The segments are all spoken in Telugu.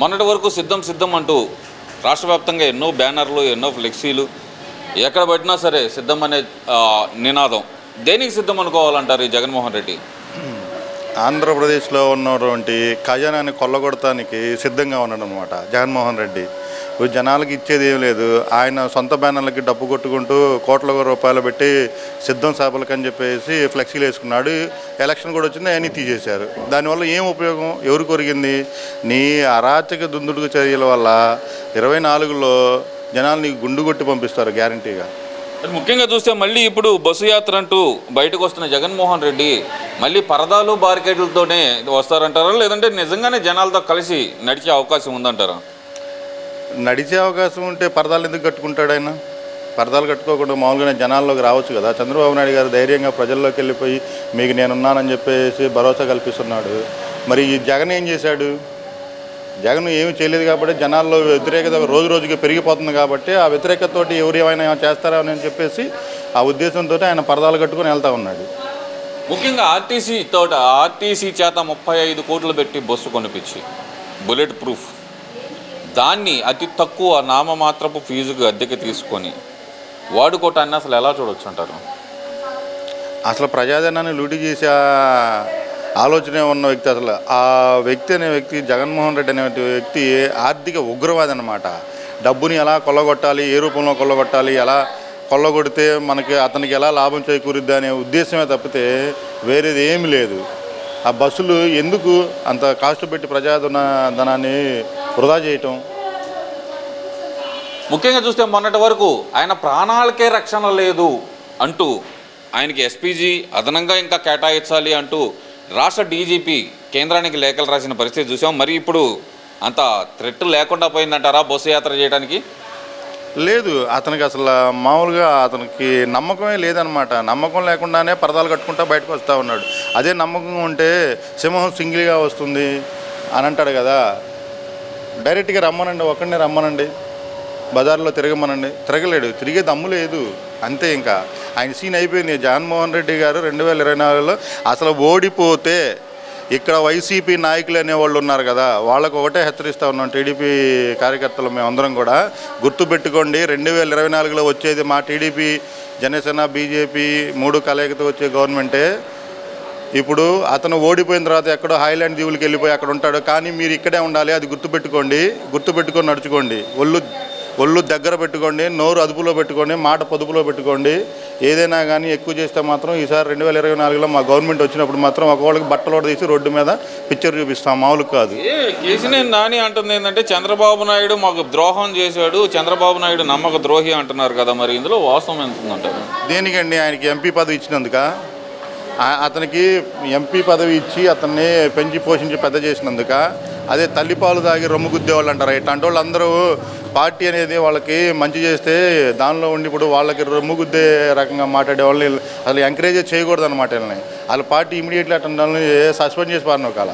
మొన్నటి వరకు సిద్ధం సిద్ధం అంటూ రాష్ట్ర వ్యాప్తంగా ఎన్నో బ్యానర్లు ఎన్నో ఫ్లెక్సీలు ఎక్కడ పట్టినా సరే సిద్ధం అనే నినాదం. దేనికి సిద్ధం అనుకోవాలంటారు ఈ జగన్మోహన్ రెడ్డి? ఆంధ్రప్రదేశ్లో ఉన్నటువంటి ఖజానాన్ని కొల్లగొడటానికి సిద్ధంగా ఉన్నాడు అనమాట జగన్మోహన్ రెడ్డి. జనాలకి ఇచ్చేది ఏం లేదు. ఆయన సొంత బ్యానర్లకి డబ్బు కొట్టుకుంటూ కోట్ల రూపాయలు పెట్టి సిద్ధం సభలకు అని చెప్పేసి ఫ్లెక్సీలు వేసుకున్నాడు. ఎలక్షన్ కూడా వచ్చింది ఆయన తీసేశారు. దానివల్ల ఏం ఉపయోగం? ఎవరు కొరిగింది? నీ అరాచక దుందుడుకు చర్యల వల్ల ఇరవై నాలుగులో జనాల్ని గుండు కొట్టి పంపిస్తారు గ్యారంటీగా. ముఖ్యంగా చూస్తే మళ్ళీ ఇప్పుడు బస్సు యాత్ర అంటూ బయటకు వస్తున్న జగన్మోహన్ రెడ్డి మళ్ళీ పరదాలు బారికేడ్లతోనే వస్తారంటారా? లేదంటే నిజంగానే జనాలతో కలిసి నడిచే అవకాశం ఉందంటారా? నడిచే అవకాశం ఉంటే పరదాలు ఎందుకు కట్టుకుంటాడు ఆయన? పరదాలు కట్టుకోకుండా మామూలుగానే జనాల్లోకి రావచ్చు కదా. చంద్రబాబు నాయుడు గారు ధైర్యంగా ప్రజల్లోకి వెళ్ళిపోయి మీకు నేనున్నానని చెప్పేసి భరోసా కల్పిస్తున్నాడు. మరి ఈ జగన్ ఏం చేశాడు? జగన్ ఏమి చేయలేదు కాబట్టి జనాల్లో వ్యతిరేకత రోజు రోజుకి పెరిగిపోతుంది కాబట్టి ఆ వ్యతిరేకతతోటి ఎవరు ఏమైనా చేస్తారా అని చెప్పేసి ఆ ఉద్దేశంతో ఆయన పరదాలు కట్టుకొని వెళ్తా ఉన్నాడు. ముఖ్యంగా ఆర్టీసీ తోట ఆర్టీసీ చేత ముప్పై ఐదు కోట్లు పెట్టి బస్సు కొనిపించి బుల్లెట్ ప్రూఫ్. దాన్ని అతి తక్కువ నామమాత్రపు ఫీజుకు అద్దెకి తీసుకొని వాడుకోవటాన్ని అసలు ఎలా చూడొచ్చు అంటారు? అసలు ప్రజాధనాన్ని లూటీ చేసే ఆలోచనే ఉన్న వ్యక్తి అసలు ఆ వ్యక్తి అనే వ్యక్తి జగన్మోహన్ రెడ్డి అనే వ్యక్తి ఆర్థిక ఉగ్రవాది అనమాట డబ్బుని ఎలా కొల్లగొట్టాలి ఏ రూపంలో కొల్లగొట్టాలి ఎలా కొల్లగొడితే మనకి అతనికి ఎలా లాభం చేకూరుద్ది అనే ఉద్దేశమే తప్పితే వేరేది ఏమి లేదు. ఆ బస్సులు ఎందుకు అంత కాస్ట్ పెట్టి ప్రజాధన ధనాన్ని వృధా చేయటం? ముఖ్యంగా చూస్తే మొన్నటి వరకు ఆయన ప్రాణాలకే రక్షణ లేదు అంటూ ఆయనకి ఎస్పీజీ అదనంగా ఇంకా కేటాయించాలి అంటూ రాష్ట్ర డీజీపీ కేంద్రానికి లేఖలు రాసిన పరిస్థితి చూసాం. మరి ఇప్పుడు అంత థ్రెట్ లేకుండా పోయిందంటారా బస్సు యాత్ర చేయడానికి లేదు అతనికి అసలు మామూలుగా అతనికి నమ్మకమే లేదనమాట నమ్మకం లేకుండానే పరదాలు కట్టుకుంటా బయటకు వస్తూ ఉన్నాడు. అదే నమ్మకం ఉంటే సింహం సింగిల్గా వస్తుంది అని అంటాడు కదా. డైరెక్ట్గా రమ్మనండి ఒక్కడనే రమ్మనండి. బజార్లో తిరగమనండి. తిరగలేడు తిరిగే దమ్ము లేదు. అంతే ఇంకా. ఆయన సీన్ అయిపోయింది. జగన్మోహన్ రెడ్డి గారు రెండు వేల ఇరవై నాలుగులో అసలు ఓడిపోతే ఇక్కడ వైసీపీ నాయకులు అనేవాళ్ళు ఉన్నారు కదా వాళ్ళకు ఒకటే హెచ్చరిస్తూ ఉన్నాం. టీడీపీ కార్యకర్తలు మేమందరం కూడా గుర్తుపెట్టుకోండి రెండు వేల ఇరవై నాలుగులో వచ్చేది మా టీడీపీ జనసేన బీజేపీ మూడు కలయికతో వచ్చే గవర్నమెంటే. ఇప్పుడు అతను ఓడిపోయిన తర్వాత ఎక్కడో హైలాండ్ దీవులకి వెళ్ళిపోయి అక్కడ ఉంటాడు. కానీ మీరు ఇక్కడే ఉండాలి అది గుర్తుపెట్టుకోండి గుర్తుపెట్టుకొని నడుచుకోండి. ఒళ్ళు ఒళ్ళు దగ్గర పెట్టుకోండి నోరు అదుపులో పెట్టుకోండి మాట పొదుపులో పెట్టుకోండి. ఏదైనా కానీ ఎక్కువ చేస్తే మాత్రం ఈసారి రెండు వేల ఇరవై నాలుగులో మా గవర్నమెంట్ వచ్చినప్పుడు మాత్రం ఒకళ్ళకి బట్టలు తీసి రోడ్డు మీద పిక్చర్ చూపిస్తాం మామూలు కాదు. కేసీనేని నాని అంటుంది ఏంటంటే చంద్రబాబు నాయుడు మాకు ద్రోహం చేశాడు చంద్రబాబు నాయుడు నమ్మక ద్రోహి అంటున్నారు కదా మరి ఇందులో వాస్తవం ఎంత ఉందంటారు దేనికండి ఆయనకి ఎంపీ పదవి ఇచ్చినందుక? అతనికి ఎంపీ పదవి ఇచ్చి అతన్ని పెంచి పోషించి పెద్ద చేసినందుక? అదే తల్లిపాలు తాగి రొమ్ము గుద్దేవాళ్ళు అంటారు. ఇట్లాంటి వాళ్ళు అందరూ పార్టీ అనేది వాళ్ళకి మంచి చేస్తే దానిలో ఉండి ఇప్పుడు వాళ్ళకి రొమ్ము గుద్దే రకంగా మాట్లాడే వాళ్ళని అసలు ఎంకరేజ్ చేయకూడదు అనమాట వీళ్ళని. వాళ్ళ పార్టీ ఇమీడియట్లీ అట్లాంటి వాళ్ళని సస్పెండ్ చేసి పారిన కాల.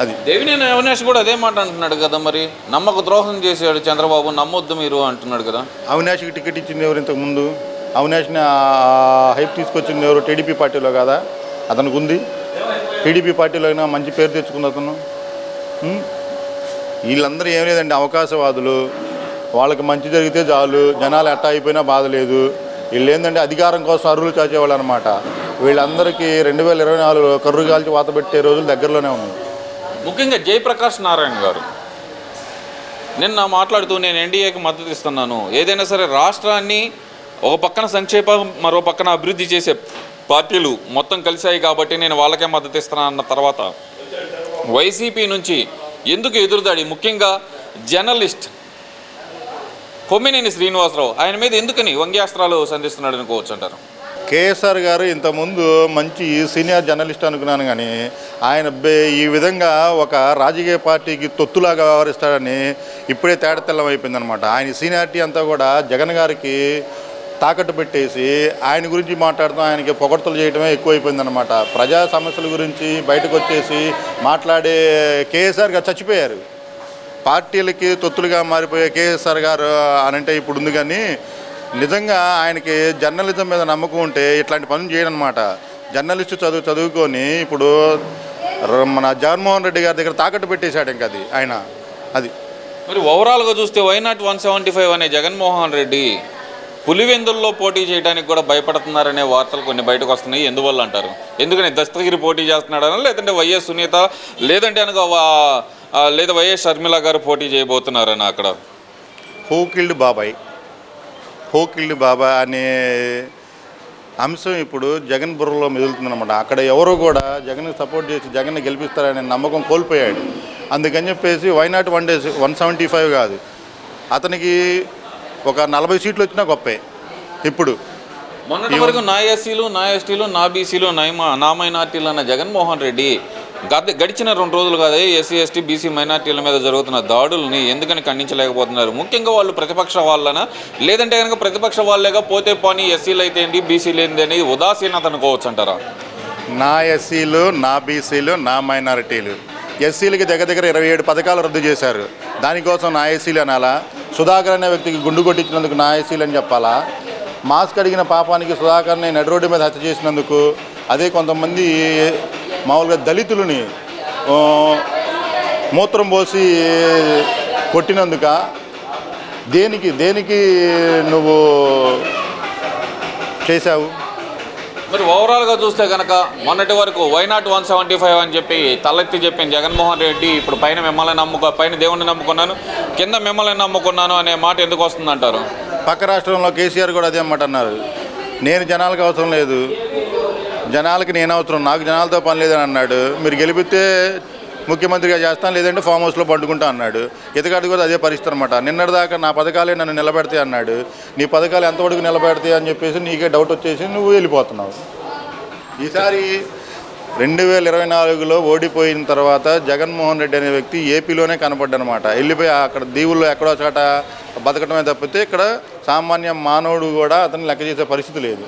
అది. దేవినేని అవినాష్ కూడా అదే మాట అంటున్నాడు కదా మరి. నమ్మక ద్రోహం చేశాడు చంద్రబాబు నమ్మొద్దు మీరు అంటున్నాడు కదా. అవినాష్కి టికెట్ ఇచ్చింది ఎవరు ఇంతకు ముందు? అవినాష్ని హైప్ తీసుకొచ్చింది ఎవరు? టీడీపీ పార్టీలో కాదా. అతనికి ఉంది. టీడీపీ పార్టీలో అయినా మంచి పేరు తెచ్చుకుంది అతను? వీళ్ళందరూ ఏం లేదండి అవకాశవాదులు. వాళ్ళకి మంచి జరిగితే చాలు జనాలు ఎట్టా అయిపోయినా బాధ లేదు. వీళ్ళు ఏంటంటే అధికారం కోసం అర్రులు చాచేవాళ్ళు అనమాట వీళ్ళందరికీ రెండు వేల ఇరవై నాలుగులో కర్రు కాల్చి వాత పెట్టే రోజులు దగ్గరలోనే ఉన్నాయి. ముఖ్యంగా జయప్రకాష్ నారాయణ గారు. నిన్న మాట్లాడుతూ నేను ఎన్డీఏకి మద్దతు ఇస్తున్నాను. ఏదైనా సరే రాష్ట్రాన్ని ఒక పక్కన సంక్షేపం మరో పక్కన అభివృద్ధి చేసే పార్టీలు మొత్తం కలిశాయి కాబట్టి నేను వాళ్ళకే మద్దతు ఇస్తున్నాను అన్న తర్వాత వైసీపీ నుంచి ఎందుకు ఎదురుదాడి? ముఖ్యంగా జర్నలిస్ట్ కొమ్మినేని శ్రీనివాసరావు ఆయన మీద ఎందుకని వంగ్యాస్త్రాలు సంధిస్తున్నాడు అనుకోవచ్చు అంటారు? కేఎస్ఆర్ గారు ఇంతకుముందు మంచి సీనియర్ జర్నలిస్ట్ అనుకున్నాను కానీ ఆయన బే- ఈ విధంగా ఒక రాజకీయ పార్టీకి తొత్తులాగా వ్యవహరిస్తాడని ఇప్పుడే తేడతెల్లం అయిపోయిందనమాట ఆయన సీనియారిటీ అంతా కూడా జగన్ గారికి తాకట్టు పెట్టేసి ఆయన గురించి మాట్లాడటం ఆయనకి పొగడ్తలు చేయడమే ఎక్కువైపోయిందనమాట ప్రజా సమస్యల గురించి బయటకు వచ్చేసి మాట్లాడే కేఎస్ఆర్ గారు చచ్చిపోయారు. పార్టీలకి తొత్తులుగా మారిపోయే కేఎస్ఆర్ గారు అని అంటే ఇప్పుడు ఉంది కానీ నిజంగా ఆయనకి జర్నలిజం మీద నమ్మకం ఉంటే ఇట్లాంటి పనులు చేయడనమాట అనమాట జర్నలిస్ట్ చదువు చదువుకొని ఇప్పుడు ర- మన జగన్మోహన్ రెడ్డి గారి దగ్గర తాకట్టు పెట్టేశాడు ఇంకా అది ఆయన అది. మరి ఓవరాల్గా చూస్తే వైనాట్ వన్ సెవెంటీ ఫైవ్ అనే జగన్మోహన్ రెడ్డి పులివెందుల్లో పోటీ చేయడానికి కూడా భయపడుతున్నారనే వార్తలు కొన్ని బయటకు వస్తున్నాయి. ఎందువల్ల అంటారు? ఎందుకని దస్తగిరి పోటీ చేస్తున్నాడనా లేదంటే వైఎస్ సునీత లేదంటే అనగా లేదా వైఎస్ షర్మిల గారు పోటీ చేయబోతున్నారని అక్కడ? హోకిల్డ్ బాబాయ్. హోకిల్డ్ బాబా అనే అంశం ఇప్పుడు జగన్ బుర్రలో మెదులుతుందన్నమాట. అక్కడ ఎవరు కూడా జగన్ సపోర్ట్ చేసి జగన్ గెలిపిస్తారనే నమ్మకం కోల్పోయాడు. అందుకని చెప్పేసి why not one days one seventy five కాదు. అతనికి ఒక నలభై సీట్లు వచ్చినా గొప్పే. ఇప్పుడు మొన్నటి వరకు నా ఎస్సీలు నా ఎస్టీలు నా బీసీలు నైమా నా మైనార్టీలు అన్న జగన్మోహన్ రెడ్డి గత గడిచిన రెండు రోజులు కాదు ఎస్సీ ఎస్టీ బీసీ మైనార్టీల మీద జరుగుతున్న దాడుల్ని ఎందుకని ఖండించలేకపోతున్నారు? ముఖ్యంగా వాళ్ళు ప్రతిపక్ష వాళ్ళన? లేదంటే కనుక ప్రతిపక్ష వాళ్ళేగా పోతే పోనీ ఎస్సీలు అయితే ఏంటి బీసీలు ఏంటి అనేది ఉదాసీనత అనుకోవచ్చు అంటారా నా ఎస్సీలు నా బీసీలు నా మైనారిటీలు. ఎస్సీలకి దగ్గర దగ్గర ఇరవై ఏడు పథకాలు రద్దు చేశారు. దానికోసం నా ఎస్సీలు అనాలా? సుధాకర్ అనే వ్యక్తికి గుండు కొట్టించినందుకు నా అని చెప్పాలా? మాస్క్ అడిగిన పాపానికి సుధాకర్ని నడి రోడ్డు మీద హత్య చేసినందుకు అదే కొంతమంది మామూలుగా దళితులని మూత్రం పోసి కొట్టినందుక దేనికి దేనికి నువ్వు చేశావు? మరి ఓవరాల్గా చూస్తే కనుక మొన్నటి వరకు వైనాట్ వన్ సెవెంటీ ఫైవ్ అని చెప్పి తలెత్తి చెప్పిన జగన్మోహన్ రెడ్డి ఇప్పుడు పైన మిమ్మల్ని నమ్ముకో పైన దేవుణ్ణి నమ్ముకున్నాను కింద మిమ్మల్ని నమ్ముకున్నాను అనే మాట ఎందుకు వస్తుందంటారు? పక్క రాష్ట్రంలో కేసీఆర్ కూడా అదే మాట అన్నారు. నేను జనాలకు అవసరం లేదు. జనాలకి నేను అవసరం నాకు జనాలతో పని లేదని అన్నాడు. మీరు గెలిపితే ముఖ్యమంత్రిగా చేస్తాను లేదంటే ఫామ్ హౌస్లో పండుకుంటా అన్నాడు. ఇతగాడు కూడా అదే పరిస్థితి అనమాట నిన్నటిదాకా నా పథకాలే నన్ను నిలబెడతాయి అన్నాడు. నీ పథకాలు ఎంతవరకు నిలబెడతాయి అని చెప్పేసి నీకే డౌట్ వచ్చేసి నువ్వు వెళ్ళిపోతున్నావు. ఈసారి రెండు వేల ఇరవై నాలుగులో ఓడిపోయిన తర్వాత జగన్మోహన్ రెడ్డి అనే వ్యక్తి ఏపీలోనే కనపడ్డనమాట. వెళ్ళిపోయి అక్కడ దీవుల్లో ఎక్కడో చోట బతకడమే తప్పితే ఇక్కడ సామాన్య మానవుడు కూడా అతను లెక్క చేసే పరిస్థితి లేదు.